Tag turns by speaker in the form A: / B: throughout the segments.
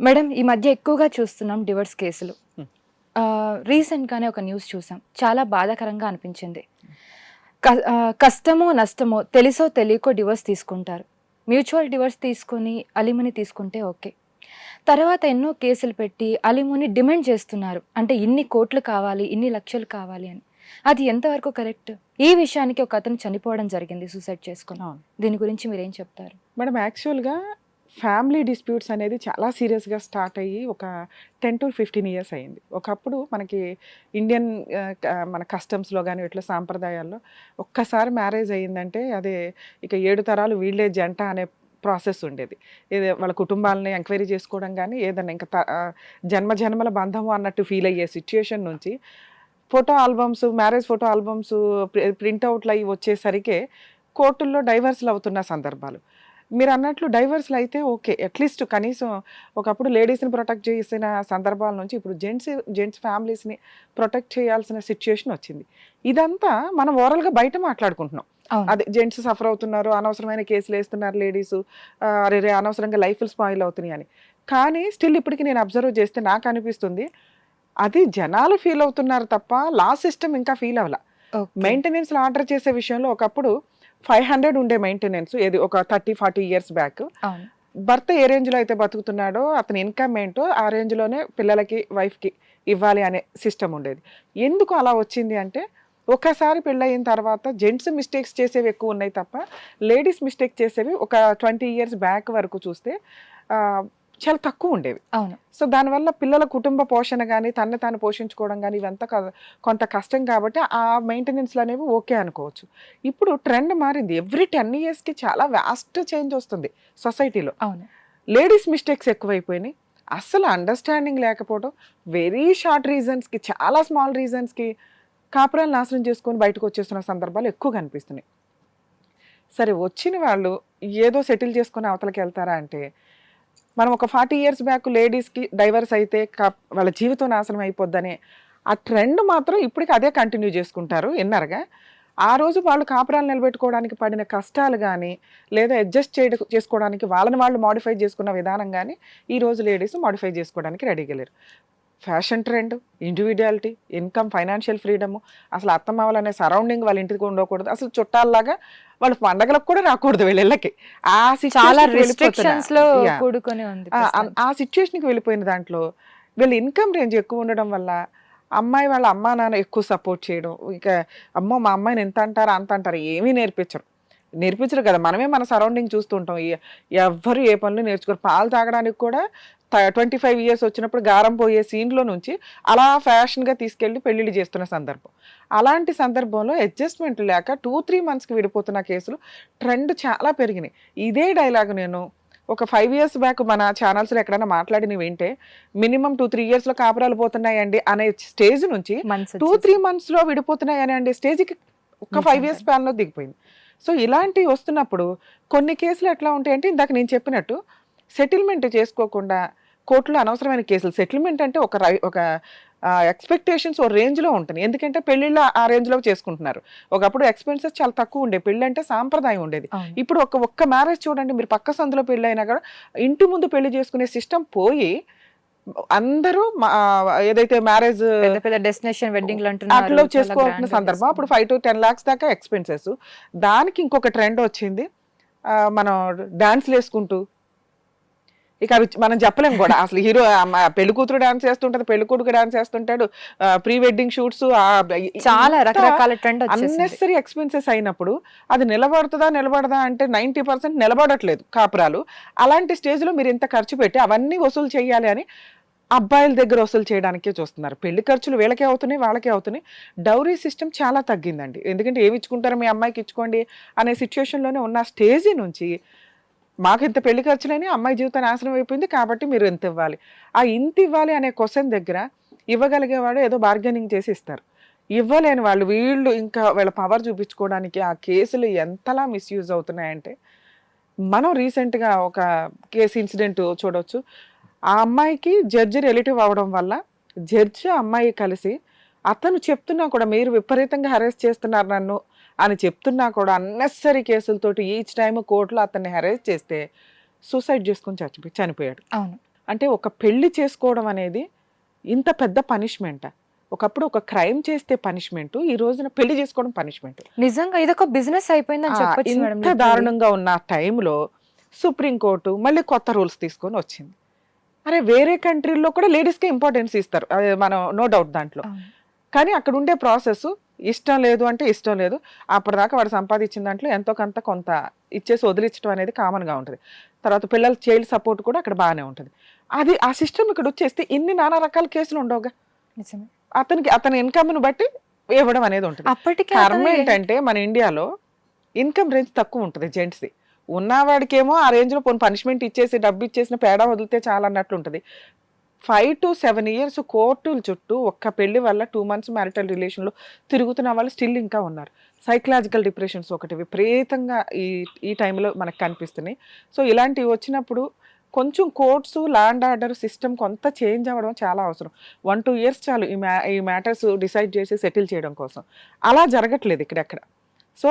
A: Madam ఈ మధ్య ఎక్కువగా చూస్తున్నాం డివోర్స్ కేసులు. రీసెంట్గానే ఒక న్యూస్ చూసాం. చాలా బాధాకరంగా అనిపించింది. కష్టమో నష్టమో తెలుసో తెలియకో డివోర్స్ తీసుకుంటారు. మ్యూచువల్ డివోర్స్ తీసుకొని అలిముని తీసుకుంటే ఓకే. తర్వాత ఎన్నో కేసులు పెట్టి అలిముని డిమాండ్ చేస్తున్నారు. అంటే ఇన్ని కోట్లు కావాలి ఇన్ని లక్షలు కావాలి అని. అది ఎంతవరకు కరెక్ట్? ఈ విషయానికి ఒక అతను చనిపోవడం జరిగింది సూసైడ్ చేసుకుని.
B: అవును.
A: దీని గురించి మీరేం చెప్తారు?
B: మేడం యాక్చువల్గా ఫ్యామిలీ డిస్ప్యూట్స్ అనేది చాలా సీరియస్గా స్టార్ట్ అయ్యి ఒక టెన్ టు ఫిఫ్టీన్ ఇయర్స్ అయింది ఒకప్పుడు మనకి ఇండియన్ మన కస్టమ్స్లో కానీ ఇట్లా సాంప్రదాయాల్లో ఒక్కసారి మ్యారేజ్ అయ్యిందంటే అదే ఇక ఏడు తరాలు వీళ్ళే జంట అనే ప్రాసెస్ ఉండేది. ఏదో వాళ్ళ కుటుంబాలని ఎంక్వైరీ చేసుకోవడం కానీ ఏదన్నా ఇంకా త- జన్మ జన్మల బంధము అన్నట్టు ఫీల్ అయ్యే సిచ్యుయేషన్ నుంచి photo albums marriage photo albums ప్రింట్అవుట్లు అవి వచ్చేసరికి కోర్టుల్లో డైవర్స్లు అవుతున్న సందర్భాలు. మీరు అన్నట్లు డైవర్స్లు అయితే ఓకే. అట్లీస్ట్ కనీసం ఒకప్పుడు లేడీస్ని ప్రొటెక్ట్ చేసిన సందర్భాల నుంచి ఇప్పుడు జెంట్స్ జెంట్స్ ఫ్యామిలీస్ని ప్రొటెక్ట్ చేయాల్సిన సిచ్యుయేషన్ వచ్చింది. ఇదంతా మనం ఓవరాల్గా బయట మాట్లాడుకుంటున్నాం. అదే జెంట్స్ సఫర్ అవుతున్నారు అనవసరమైన కేసులు వేస్తున్నారు లేడీస్ అరే రే అనవసరంగా లైఫ్లు స్పాయిల్ అవుతున్నాయి అని. కానీ స్టిల్ ఇప్పటికి నేను అబ్జర్వ్ చేస్తే నాకు అనిపిస్తుంది అది జనాలు ఫీల్ అవుతున్నారు తప్ప లా సిస్టమ్ ఇంకా ఫీల్ అవ్వాల. మెయింటెనెన్స్ ఆర్డర్ చేసే విషయంలో ఒకప్పుడు ఫైవ్ హండ్రెడ్ ఉండే మెయింటెనెన్స్. ఏది ఒక థర్టీ ఫార్టీ ఇయర్స్ బ్యాక్. భర్త ఏ రేంజ్లో అయితే బతుకుతున్నాడో అతని ఇన్కమ్ ఏంటో ఆ రేంజ్లోనే పిల్లలకి వైఫ్కి ఇవ్వాలి అనే సిస్టమ్ ఉండేది. ఎందుకు అలా వచ్చింది అంటే ఒకసారి పెళ్ళయిన తర్వాత జెంట్స్ మిస్టేక్స్ చేసేవి ఎక్కువ ఉన్నాయి తప్ప లేడీస్ మిస్టేక్ చేసేవి ఒక ట్వంటీ ఇయర్స్ బ్యాక్ వరకు చూస్తే చాలా తక్కువ ఉండేవి.
A: అవును.
B: సో దానివల్ల పిల్లల కుటుంబ పోషణ కానీ తన్ను తాను పోషించుకోవడం కానీ ఇవంతా కొంత కష్టం కాబట్టి ఆ మెయింటెనెన్స్లు అనేవి ఓకే అనుకోవచ్చు. ఇప్పుడు ట్రెండ్ మారింది. ఎవ్రీ టెన్ ఇయర్స్కి చాలా వ్యాస్ట్ చేంజ్ వస్తుంది సొసైటీలో.
A: అవును.
B: లేడీస్ మిస్టేక్స్ ఎక్కువైపోయినాయి. అస్సలు అండర్స్టాండింగ్ లేకపోవడం వెరీ షార్ట్ రీజన్స్కి చాలా స్మాల్ రీజన్స్కి కాపురాలు నాశనం చేసుకొని బయటకు వచ్చేస్తున్న సందర్భాలు ఎక్కువ కనిపిస్తున్నాయి. సరే వచ్చిన వాళ్ళు ఏదో సెటిల్ చేసుకొని అవతలకి వెళ్తారా అంటే మనం ఒక ఫార్టీ ఇయర్స్ బ్యాక్ లేడీస్కి డైవర్స్ అయితే వాళ్ళ జీవితం నాశనం అయిపోద్దనే ఆ ట్రెండ్ మాత్రం ఇప్పటికి అదే కంటిన్యూ చేసుకుంటారు ఇన్నర్గా ఆ రోజు వాళ్ళు కాపురాలు నిలబెట్టుకోవడానికి పడిన కష్టాలు కానీ లేదా అడ్జస్ట్ చేయడం చేసుకోవడానికి వాళ్ళని వాళ్ళు మాడిఫై చేసుకున్న విధానం కానీ ఈ రోజు లేడీస్ మాడిఫై చేసుకోవడానికి రెడీగా లేరు. Fashion trend individuality income financial freedom అసలు అత్తమావలు అనే సరౌండింగ్ వాళ్ళ ఇంటికి ఉండకూడదు. అసలు చుట్టాల్లాగా వాళ్ళు పండగలకు కూడా రాకూడదు వీళ్ళకి. ఆ
A: చాలా
B: రిస్ట్రిక్షన్స్లో.
A: కూడుకొని ఉంది
B: ఆ- సిచ్యుయేషన్కి వెళ్ళిపోయిన దాంట్లో వీళ్ళ ఇన్కమ్ రేంజ్ ఎక్కువ ఉండడం వల్ల అమ్మాయి వాళ్ళ అమ్మా నాన్న ఎక్కువ సపోర్ట్ చేయడం ఇక అమ్మో మా అమ్మాయిని ఎంత అంటారా అంత అంటారా ఏమీ నేర్పించరు. నేర్పించరు కదా మనమే మన సరౌండింగ్ చూస్తుంటాం. ఎవ్వరు ఏ పనులు నేర్చుకోరు. పాలు తాగడానికి కూడా ట్వంటీ ఫైవ్ ఇయర్స్ వచ్చినప్పుడు గారం పోయే సీన్లో నుంచి అలా ఫ్యాషన్గా తీసుకెళ్ళి పెళ్ళిళ్ళు చేస్తున్న సందర్భం అలాంటి సందర్భంలో అడ్జస్ట్మెంట్ లేక టూ త్రీ మంత్స్కి విడిపోతున్న కేసులు ట్రెండ్ చాలా పెరిగినాయి ఇదే డైలాగ్ నేను ఒక ఫైవ్ ఇయర్స్ బ్యాక్ మన ఛానల్స్లో ఎక్కడైనా మాట్లాడినవి వింటే మినిమం టూ త్రీ ఇయర్స్లో కాపురాలు పోతున్నాయండి అనే స్టేజ్ నుంచి టూ. త్రీ మంత్స్లో విడిపోతున్నాయని అంటే స్టేజ్కి ఒక ఫైవ్. ఇయర్స్ స్పాన్లో దిగిపోయింది సో ఇలాంటివి వస్తున్నప్పుడు కొన్ని కేసులు ఎట్లా ఉంటాయంటే ఇందాక నేను చెప్పినట్టు సెటిల్మెంట్ చేసుకోకుండా కోర్టులో అనవసరమైన కేసులు. సెటిల్మెంట్ అంటే ఒక రై ఒక ఎక్స్పెక్టేషన్స్ ఓ రేంజ్లో ఉంటుంది ఎందుకంటే పెళ్ళిళ్ళు ఆ రేంజ్లో చేసుకుంటున్నారు. ఒకప్పుడు ఎక్స్పెన్సెస్ చాలా తక్కువ ఉండే పెళ్ళి అంటే సాంప్రదాయం ఉండేది. ఇప్పుడు ఒక ఒక్క మ్యారేజ్ చూడండి మీరు పక్క సందులో పెళ్ళి అయినా కూడా ఇంటి ముందు పెళ్ళి చేసుకునే సిస్టమ్ పోయి అందరూ ఏదైతే మ్యారేజ్
A: పెద్ద డెస్టినేషన్ వెడ్డింగ్
B: అట్లా చేసుకోవాల్సిన సందర్భం. అప్పుడు ఫైవ్ టు టెన్ లాక్స్ దాకా ఎక్స్పెన్సెస్ దానికి ఇంకొక ట్రెండ్ వచ్చింది. మనం డాన్స్లు వేసుకుంటూ ఇక అవి మనం చెప్పలేం కూడా. అసలు హీరో పెళ్ళి కూతురు డాన్స్ చేస్తుంటది పెళ్ళి కొడుకు డాన్స్ చేస్తుంటాడు ప్రీ వెడ్డింగ్ షూట్స్
A: చాలా రకరకాల ట్రెండ్
B: అన్నెసరీ ఎక్స్పెన్సెస్ అయినప్పుడు అది నిలబడుతుందా నిలబడదా అంటే నైంటీ పర్సెంట్ నిలబడట్లేదు కాపురాలు. అలాంటి స్టేజ్లో మీరు ఇంత ఖర్చు పెట్టి అవన్నీ వసూలు చేయాలి అని అబ్బాయిల దగ్గర వసూలు చేయడానికే చూస్తున్నారు. పెళ్ళి ఖర్చులు వీళ్ళకే అవుతున్నాయి వాళ్ళకే అవుతున్నాయి. డౌరీ సిస్టమ్ చాలా తగ్గిందండి. ఎందుకంటే ఏమి ఇచ్చుకుంటారో మీ అమ్మాయికి ఇచ్చుకోండి అనే సిచ్యువేషన్లోనే ఉన్న స్టేజ్ నుంచి మాకు ఇంత పెళ్ళి ఖర్చులని అమ్మాయి జీవితం నాశనం అయిపోయింది కాబట్టి మీరు ఎంత ఇవ్వాలి. ఆ ఇంత ఇవ్వాలి అనే క్వశ్చన్ దగ్గర ఇవ్వగలిగేవాడు ఏదో బార్గెనింగ్ చేసి ఇస్తారు. ఇవ్వలేని వాళ్ళు వీళ్ళు ఇంకా వీళ్ళ పవర్ చూపించుకోవడానికి ఆ కేసులు ఎంతలా మిస్యూజ్ అవుతున్నాయంటే మనం రీసెంట్గా ఒక కేసు ఇన్సిడెంట్ చూడవచ్చు ఆ అమ్మాయికి జడ్జి రిలేటివ్ అవ్వడం వల్ల జడ్జి అమ్మాయి కలిసి అతను చెప్తున్నా కూడా మీరు విపరీతంగా హెరాస్ చేస్తున్నారు నన్ను అని చెప్తున్నా కూడా అన్నెసరీ కేసులతోటి ఈచ్ టైం కోర్టులో అతన్ని హెరాస్ చేస్తే సూసైడ్ చేసుకుని చచ్చిపోయి చనిపోయాడు.
A: అవును.
B: అంటే ఒక పెళ్ళి చేసుకోవడం అనేది ఇంత పెద్ద పనిష్మెంట్? ఒకప్పుడు ఒక క్రైమ్ చేస్తే పనిష్మెంట్ ఈ రోజున పెళ్ళి చేసుకోవడం పనిష్మెంట్.
A: నిజంగా ఇదొక బిజినెస్ అయిపోయిందని చెప్పొచ్చు
B: ఇంత దారుణంగా ఉన్న టైంలో సుప్రీంకోర్టు మళ్ళీ కొత్త రూల్స్ తీసుకొని వచ్చింది. అరే వేరే కంట్రీల్లో కూడా లేడీస్కి ఇంపార్టెన్స్ ఇస్తారు. మనం నో డౌట్ దాంట్లో. కానీ అక్కడ ఉండే ప్రాసెస్ ఇష్టం లేదు అంటే ఇష్టం లేదు. అప్పటిదాకా వాడు సంపాదించిన దాంట్లో ఎంతో కొంత కొంత ఇచ్చేసి వదిలించడం అనేది కామన్గా ఉంటుంది. తర్వాత పిల్లల చైల్డ్ సపోర్ట్ కూడా అక్కడ బాగానే ఉంటుంది. అది ఆ సిస్టమ్ ఇక్కడ వచ్చేస్తే ఇన్ని నానా రకాల కేసులు ఉండవుగా.
A: నిజమే.
B: అతనికి అతని ఇన్కమ్ను బట్టి ఇవ్వడం అనేది ఉంటుంది.
A: అప్పటికి
B: కర్మ ఏంటంటే మన ఇండియాలో ఇన్కమ్ రేంజ్ తక్కువ ఉంటుంది జెంట్స్ది ఉన్నవాడికేమో ఆ రేంజ్లో పోనీ పనిష్మెంట్ ఇచ్చేసి డబ్బు ఇచ్చేసిన పేడ వదిలితే చాలా అన్నట్లు ఉంటుంది. ఫైవ్ టు సెవెన్ ఇయర్స్ కోర్టుల చుట్టూ ఒక్క పెళ్ళి వల్ల టూ మంత్స్ మ్యారిటల్ రిలేషన్లో తిరుగుతున్న వాళ్ళు స్టిల్ ఇంకా ఉన్నారు. సైకలాజికల్ డిప్రెషన్స్ ఒకటి విపరీతంగా ఈ ఈ టైంలో మనకు కనిపిస్తున్నాయి. సో ఇలాంటివి వచ్చినప్పుడు కొంచెం కోర్ట్స్ ల్యాండ్ ఆర్డర్ సిస్టమ్ కొంత చేంజ్ అవ్వడం చాలా అవసరం. వన్ టూ ఇయర్స్ చాలు ఈ మ్యా ఈ మ్యాటర్స్ డిసైడ్ చేసి సెటిల్ చేయడం కోసం. అలా జరగట్లేదు ఇక్కడెక్కడ సో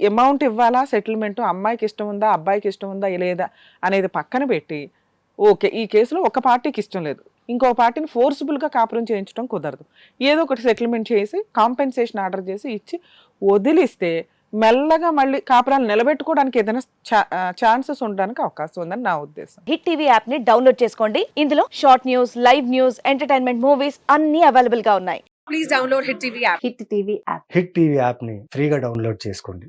B: అమౌంట్ ఇవ్వాలా సెటిల్మెంట్ అమ్మాయికి ఇష్టం ఉందా అబ్బాయికి ఇష్టం ఉందా లేదా అనేది పక్కన పెట్టి ఓకే ఈ కేసులో ఒక పార్టీకి ఇష్టం లేదు. ఇంకో పార్టీని ఫోర్సిబుల్గా కాపురం చేయించడం కుదరదు. ఏదో ఒకటి సెటిల్మెంట్ చేసి కాంపెన్సేషన్ ఆర్డర్ చేసి ఇచ్చి వదిలిస్తే మెల్లగా మళ్ళీ కాపురాలు నిలబెట్టుకోవడానికి ఏదైనా ఛాన్సెస్ ఉండడానికి అవకాశం ఉందని నా ఉద్దేశం.
C: హిట్ టీవీ యాప్ని డౌన్లోడ్ చేసుకోండి. ఇందులో short news live news entertainment movies అన్ని అవైలబుల్గా ఉన్నాయి.
D: Please download Hit TV app.
C: Hit TV app
E: hit TV యాప్ని ఫ్రీగా డౌన్లోడ్ చేసుకోండి.